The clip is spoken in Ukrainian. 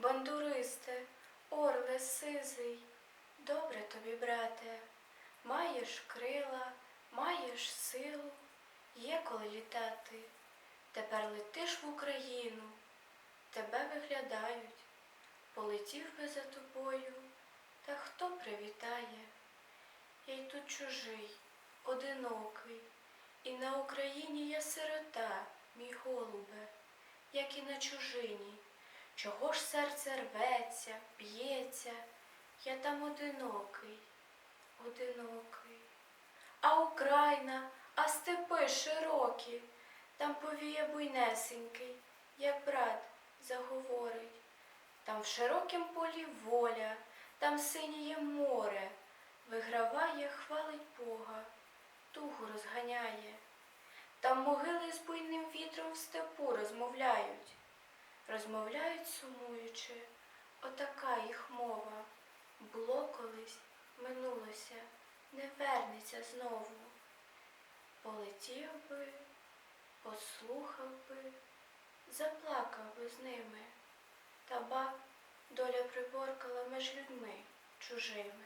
Бандуристе, орле сизий, добре тобі, брате, маєш крила, маєш силу, є коли літати. Тепер летиш в Україну, тебе виглядають, полетів би за тобою, та хто привітає? Я й тут чужий, одинокий, і на Україні я сирота, мій голубе, як і на чужині. Чого ж серце рветься, б'ється, я там одинокий, одинокий. А Україна, а степи широкі, там повіє буйнесенький, як брат заговорить. Там в широкім полі воля, там синіє море, виграває, хвалить Бога, тугу розганяє. Там могили з буйним вітром в степу розмовляють. Розмовляють сумуючи, отака їх мова. Було колись, минулося, не вернеться знову. Полетів би, послухав би, заплакав би з ними, та ба доля приборкала між людьми чужими.